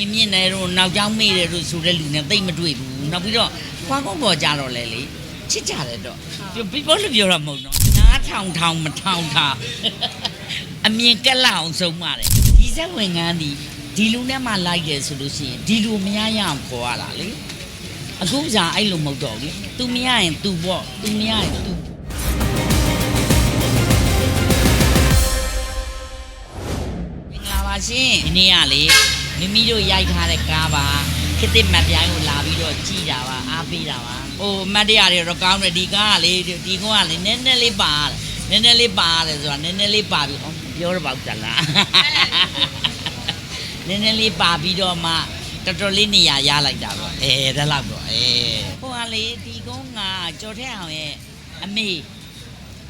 ဝင်မြင့်တယ်တို့နောက်ကျောင်းမေးတယ်တို့ဆိုတဲ့လူနဲ့သိပ်မတွေ့ဘူးနောက်ပြီးတော့ခွားကုန်းပေါ်ကြတော့လေလေချစ်ကြတယ်တော့ပြပြောလို့ပြောတာမဟုတ်နော်နားထောင်ထောင်မထောင်ထားအမြင်ကက်လောက်အောင်ဆုံးမတယ်ဒီဇက်ဝင်ငန်းဒီဒီလူနဲ့မှလိုက်တယ်ဆိုလို့ရှိရင်ဒီလူမရရအောင်ခေါ်ရတာလေအခုじゃအဲ့လိုမဟုတ်တော့ဘူးလေ तू မရရင် तू ပေါ့ तू မရရင် तू မင်္ဂလာပါရှင်ဒီနေ့ကလေ မိမိတို့ရိုက်ထားတဲ့ကားပါခစ်တစ်မတ်ပြိုင်းကိုလာပြီးတော့ကြည်တာပါအားပေးတာပါဟိုမတ်တရားတွေတော့ကောင်းတယ်ဒီကားကလေဒီကောကလေနည်းနည်းလေးပါတယ်နည်းနည်းလေးပါတယ်ဆိုတာနည်းနည်းလေးပါပြီးဟောပြောတော့ပေါ့တလားနည်းနည်းလေးပါပြီးတော့မှတော်တော်လေးနေရာရလိုက်တာပေါ့အဲဒါလောက်တော့အဲဟိုကလေဒီကုန်းကကြော်ထက်အောင်ရဲ့အမေ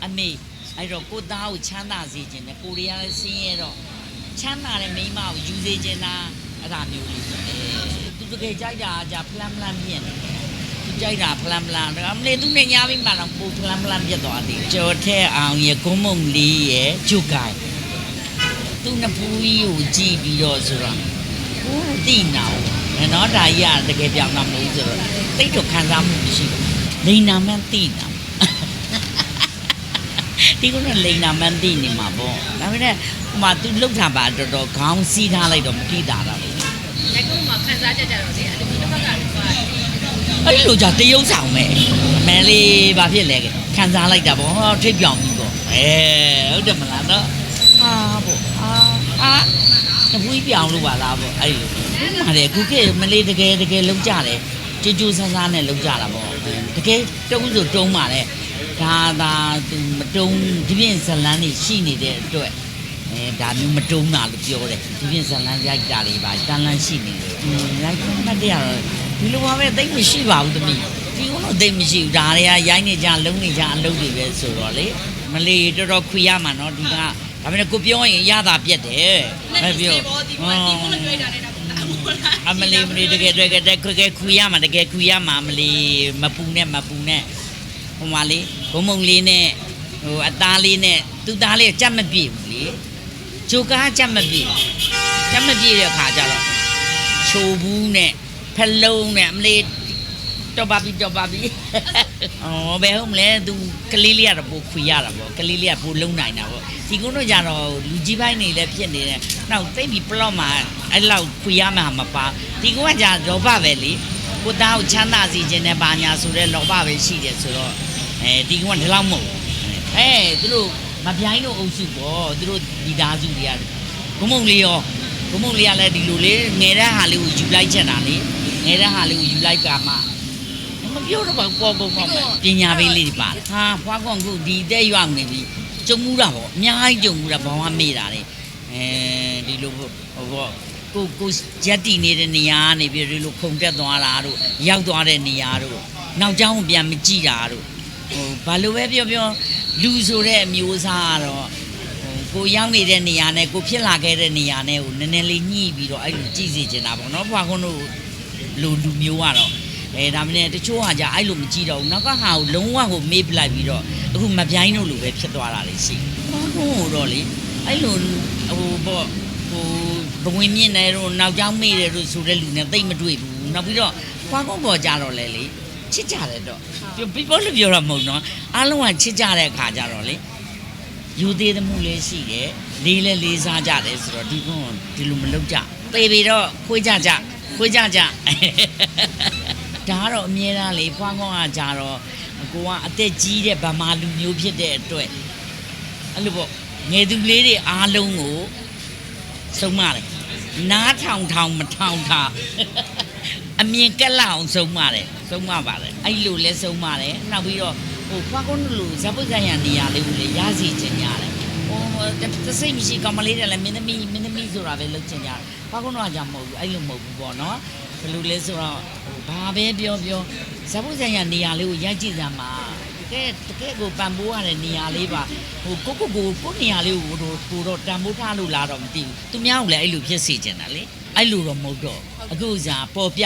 အမေအဲ့တော့ကိုသားကိုချမ်းသာစေခြင်းနဲ့ကိုရီးယားလည်းဆင်းရဲတော့ချမ်းသာတဲ့မိန်းမကိုယူစေချင်တာ အဲ့ဒါမျိုးလေးပဲအဲသူတကယ်ကြိုက်တာじゃဖလန်ဖလန်ပြင်းတယ်သူကြိုက်တာဖလန်ဖလန်ဒါမလေသူနဲ့ညာပြီးမှတော့ပိုဖလန်ဖလန်ပြတ်သွားတယ်ကျော်ထဲအောင်ရကုန်းမုံလေးရဂျုတ်ကိုင်သူနှစ်ဖူးကြီးကိုကြည့်ပြီးတော့ဆိုတော့ဟိုးတိနာဘူးနော်ဒါကြီးကတကယ်ပြောင်းတာမဟုတ်ဘူးဆိုတော့တိတ်တော့ခံစားမှုမရှိဘူးလိန်နာမှန်းတိနာ ဒီကုန်းကလိန်နာမှန်းသိနေမှာပေါ့ဒါပေမဲ့ဟိုမှာ तू လှုပ်ထားပါတော်တော်ခေါင်းစီးထားလိုက်တော့မတိတာတော့ လေလက်ကုန်းမှာခန်းစားချက်ကြတော့လေအဲ့ဒီတစ်ဖက်ကလည်းသွားတယ်အဲ့လိုじゃတရုပ်ဆောင်မဲ့အမန်လေးဘာဖြစ်လဲခံစားလိုက်တာပေါ့ဟောထိပ်ပြောင်ပြီးပေါ့အဲဟုတ်တယ်မလားနော်ဟာပေါ့အာအာတပူးပြောင်လို့ပါလားပေါ့အဲ့လိုဟုတ်ပါတယ်ခုကမလေးတကယ်တကယ်လုံးကြတယ်ကြိုးကြိုးဆန်းဆန်းနဲ့လုံးကြတာပေါ့တကယ်တုံးဆိုတုံးပါလေဒါသာသူမတုံးဒီပြင်ဇလန်းနေရှိနေတဲ့အတွက် အဲဒါမျိုးမတုံးတာလို့ပြောတယ်ဒီပြင်ဇလန်းရိုက်တာတွေပါတန်းလန်းရှိနေတယ်อืมရိုက်ခွင့်မတရားတော့ဒီလိုပါပဲတိတ်မရှိပါဘူးသမီးဒီကတော့တိတ်မရှိဘူးဒါတွေကရိုက်နေကြလုံးနေကြအလုပ်တွေပဲဆိုတော့လေမလီတော်တော်ခွေရမှာနော်ဒီကဒါပေမဲ့ကိုပြောရင်ရတာပြက်တယ်မပြောဒီမှာဒီကုန်းနဲ့တွေ့တာနဲ့တော့အမလီမလီတကယ်တကယ်တကယ်ခွေခွေခွေရမှာတကယ်ခွေရမှာမလီမပူနဲ့မပူနဲ့ဟိုမှာလေဘုံမုံလေးနဲ့ဟိုအသားလေးနဲ့သူ့သားလေးကကြက်မပြေဘူးလေ ဂျိုကားကြက်မပြေကြက်မပြေတဲ့အခါကျတော့ချိုဘူးနဲ့ဖလုံးနဲ့အမလေးတော့ပါပြီတော့ပါပြီအော်ဘယ်ဟုတ်မလဲသူကလေးလေးကတော့ပိုခွေရတာပေါ့ကလေးလေးကပိုလုံးနိုင်တာပေါ့ဒီကုန်းတော့ကြတော့လူကြီးပိုင်းနေလည်းဖြစ်နေတယ်နောက်သိပြီပလော့မှာအဲ့လောက်ခွေရမှာမပါဒီကုန်းကကြလောဘပဲလေကိုသားကိုချမ်းသာစေခြင်းနဲ့ဘာညာဆိုတဲ့လောဘပဲရှိတယ်ဆိုတော့အဲဒီကုန်းကဒီလောက်မဟုတ်ဘူးအဲသူတို့ မပြိုင်းတို့အုပ်စုပေါ့သူတို့ဒီသားစုတွေကဘုံမုံလေးရောဘုံမုံလေးကလည်းဒီလိုလေငယ်တဲ့ဟာလေးကိုယူလိုက်ချက်တာလေငယ်တဲ့ဟာလေးကိုယူလိုက်ကမှမပြောတော့ပါဘူးပေါ့ပေါ့ပေါ့ပညာပေးလေးတွေပါဟာဖွားကွန်ခုဒီတဲ့ရွအောင်နေပြီကြုံမှုတာပေါ့အများကြီးကြုံမှုတာဘောင်းကမေ့တာလေအဲဒီလိုဟိုပေါ့ကိုကိုရက်တီနေတဲ့နေရာကနေပြီးဒီလိုခုန်တက်သွားတာတို့ရောက်သွားတဲ့နေရာတို့နောက်ကျောင်းကိုပြန်မကြည့်တာတို့ဟိုဘာလို့ပဲပြောပြော လူဆိုတဲ့အမျိုးအစားကတော့ဟိုကိုရောက်နေတဲ့နေရာနဲ့ကိုဖြစ်လာခဲ့တဲ့နေရာနဲ့ကိုနည်းနည်းလေးညှိပြီးတော့အဲ့လိုကြည့်စေချင်တာပေါ့နော်ဘွားခွန်းတို့လူလူမျိုးကတော့အဲဒါမနဲ့တချို့ဟာじゃအဲ့လိုမကြည့်တော့ဘူးနောက်ကဟာကိုလုံးဝကိုမေးပလိုက်ပြီးတော့အခုမပြိုင်းတို့လိုပဲဖြစ်သွားတာလေရှိဘွားခွန်းကိုတော့လေအဲ့လိုဟိုပေါ့ဟိုဘဝင်မြင့်တယ်တို့နောက်ကျောင်းမေးတယ်တို့ဆိုတဲ့လူနဲ့သိပ်မတွေ့ဘူးနောက်ပြီးတော့ဘွားခွန်းပေါ်ကြတော့လေလေ ချစ်ကြတယ်တော့ပြောပြောလို့ပြောတာမဟုတ်နော်အားလုံးကချစ်ကြတဲ့အခါကြတော့လေယူသေးသမှုလေးရှိတယ်လေးလဲလေးစားကြတယ်ဆိုတော့ဒီကွန်းဒီလိုမလုပ်ကြပေပေတော့ခွေးကြကြခွေးကြကြဒါကတော့အမြဲတမ်းလေဖွားကောင်းကကြတော့ကိုကအသက်ကြီးတဲ့ဗမာလူမျိုးဖြစ်တဲ့အတွက်အဲ့လိုပေါ့ငယ်သူလေးတွေအားလုံးကိုစုံမတယ်နားထောင်ထောင်မထောင်ထား အမြင်ကက်လောက်အောင်ဆုံးမတယ်ဆုံးမပါတယ်အဲ့လိုလဲဆုံးမတယ်နောက်ပြီးတော့ဟိုဖွားကုန်းလိုဇပုတ်ဆိုင်ရနေရာလေးကိုလေရစီချင်ကြတယ်ဟိုတစိတ်မရှိကောင်မလေးတယ်လည်းမင်းသမီးမင်းသမီးဆိုတာပဲလုပ်ချင်ကြတယ်ဖွားကုန်းတော့ကြောင့်မဟုတ်ဘူးအဲ့လိုမဟုတ်ဘူးပေါ့နော်ဘယ်လိုလဲဆိုတော့ဟိုဘာပဲပြောပြောဇပုတ်ဆိုင်ရနေရာလေးကိုရိုက်ကြည့်ကြမှာတကယ်တကယ်ကိုပံပိုးရတဲ့နေရာလေးပါဟိုကိုကိုကိုကိုနေရာလေးကိုတော့ကိုတော့တန်ဖိုးထားလို့လားတော့မသိဘူးသူများကလည်းအဲ့လိုဖြစ်စေချင်တာလေအဲ့လိုတော့မဟုတ်တော့အခုကပေါ်ပြ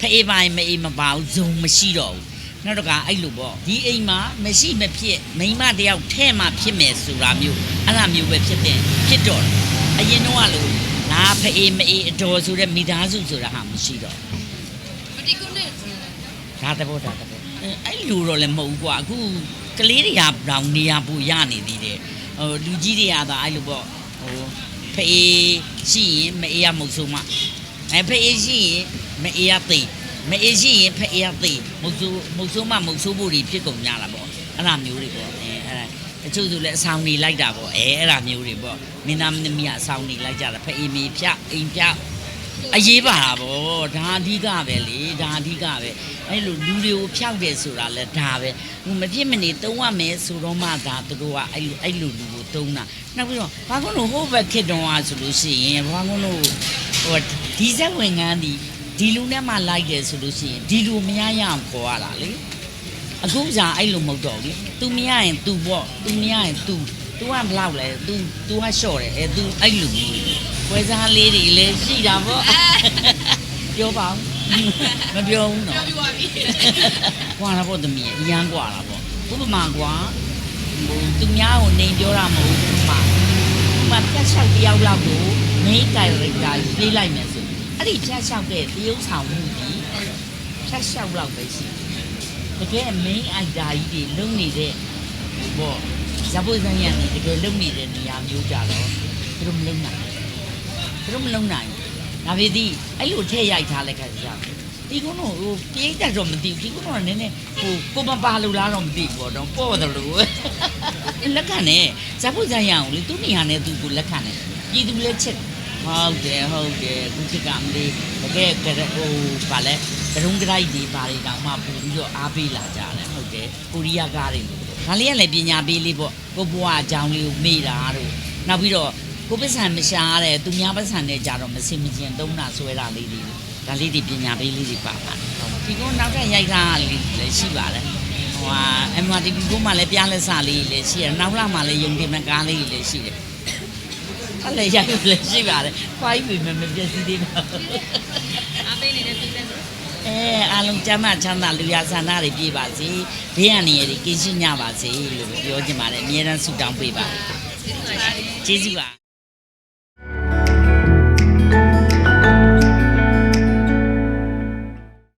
ဖအေးပိုင်းမအေးမပါဘူးဇုံမရှိတော့ဘူးနောက်တော့ကအဲ့လိုပေါ့ဒီအိမ်မှာမရှိမဖြစ်မိန်းမတယောက်ထဲ့မှဖြစ်မယ်ဆိုတာမျိုးအဲ့လိုမျိုးပဲဖြစ်တယ်ဖြစ်တော့တယ်အရင်တော့ကလို့ဟငါဖအေးမအေးအတော်ဆိုတဲ့မိသားစုဆိုတာဟာမရှိတော့ပတိကုနဲ့ဒါတဘောဒါတဘောအဲ့အဲ့လူတော့လည်းမဟုတ်ဘူးကွာအခုကလေးတွေကတောင်နေရပူရနေသေးတယ်ဟိုလူကြီးတွေကသာအဲ့လိုပေါ့ဟိုဖအေးရှိရင်မအေးရမဟုတ်ဆုံးမအဲဖအေးရှိရင် မအေးရသိမအေးရှိရင်ဖအေးရသိမဟုတ်ဆိုးမဟုတ်ဆုံးမမဟုတ်ဆိုးဖို့တွေဖြစ်ကုန်ကြတာပေါ့အဲ့ဒါမျိုးတွေပေါ့အဲအဲ့ဒါတချို့ဆိုလည်းအဆောင်နေလိုက်တာပေါ့အဲအဲ့ဒါမျိုးတွေပေါ့မင်းသားမင်းသမီးကအဆောင်နေလိုက်ကြတာဖအေးမီဖြတ်အိမ်ဖြတ်အရေးပါတာဗောဒါအဓိကပဲလေဒါအဓိကပဲအဲ့လိုလူတွေကိုဖျောက်တယ်ဆိုတာလဲဒါပဲဟိုမဖြစ်မနေတုံးရမယ်ဆိုတော့မှဒါသူတို့ကအဲ့လိုအဲ့လိုလူကိုတုံးတာနောက်ပြီးတော့ဘာကုန်လို့ဟိုဘက်ခစ်တုံးอ่ะဆိုလို့ရှိရင်ဘာကုန်လို့ဟိုဒီဇက်ဝင်ငန်းဒီ ဒီလူနဲ့မှလိုက်တယ်ဆိုလို့ရှိရင်ဒီလူမရရအောင်ခေါ်ရတာလေအခုကြာအဲ့လိုမဟုတ်တော့ဘူး။ तू မရရင် तू ပေါ့ तू မရရင် तू तू ကဘလောက်လဲ तू तू ကလျှော့တယ်အဲ तू အဲ့လိုမျိုးပွဲစားလေးတွေလည်းရှိတာပေါ့ ပြောပါဦးမပြောဘူးနော် ပြောပြီးသွားပြီ ကွာတာပေါ့သမီးအရန်ကွာတာပေါ့ဥပမာကွာဟိုသူများကိုနေပြောတာမဟုတ်ဘူးဥပမာဥပမာပြတ်လျှောက်တယောက်လောက်ကိုမိန်းကိုင်ရိုက်တာပြေးလိုက်မယ်ဆို အဲ့ဒီပြတ်လျှောက်တဲ့တရုပ်ဆောင်မှုကြီးဖြတ်လျှောက်လောက်ပဲရှိတယ်တကယ် main idea ကြီးတွေလုံနေတဲ့ပေါ့ဇဘွေဇန်ရံနေတကယ်လုံနေတဲ့နေရာမျိုးကြတော့သူတို့မလုံနိုင်ဘူးသူတို့မလုံနိုင်ဘူးဒါပေသည်အဲ့လိုထည့်ရိုက်ထားလိုက်ခါကြတယ်ဒီကုန်းတော့ဟိုပြေးတတ်တော့မသိဘူးဒီကုန်းတော့နည်းနည်းဟိုကိုမပါလို့လားတော့မသိဘူးပေါ့တော့ပေါ့တယ်လို့လက်ခံနေဇဘွေဇန်ရံကိုလေသူ့နေရာနဲ့သူကိုလက်ခံနေပြည်သူလည်းချက် ဟုတ်တယ်ဟုတ်တယ်ခုခေတ်ကမလေးတကယ်ကဲဟိုဗာလဲကရုံးကြိုက်ဒီပါတွေတောင်မှပူပြီးတော့အားပေးလာကြတယ်ဟုတ်တယ်ကိုရီးယားကားတွေလို့ဒါလေးကလည်းပညာပေးလေးပေါ့ကိုဘွားအကြောင်းလေးကိုမေ့တာတို့နောက်ပြီးတော့ကိုပစ္စံမရှားတဲ့သူများပစ္စံနဲ့ကြတော့မစင်မကျင်သုံးတာဆွဲတာလေးတွေဒါလေးတွေပညာပေးလေးတွေပါပါတယ်ဒီကုန်းနောက်ထပ်ရိုက်ထားလေးလည်းရှိပါတယ်ဟိုဟာ MRTV ကုန်းမှာလည်းပြားလက်စလေးလည်းရှိတယ်နောက်လာမှာလည်းယုံတင်မကားလေးလည်းရှိတယ် အဲ့လည်းရိုက်လို့လည်းရှိပါတယ်ခွားပြီးမမပြည့်စည်သေးတော့အားပေးနေတဲ့သူနဲ့ဆိုအဲအားလုံးကျမ်းမာချမ်းသာလူရဆန္ဒတွေပြည့်ပါစေဘေးရန်နေရည်ကင်းရှင်းကြပါစေလို့ပြောချင်ပါတယ်အမြဲတမ်းဆုတောင်းပေးပါကျေးဇူးပါရှင်ကျေးဇူးပါ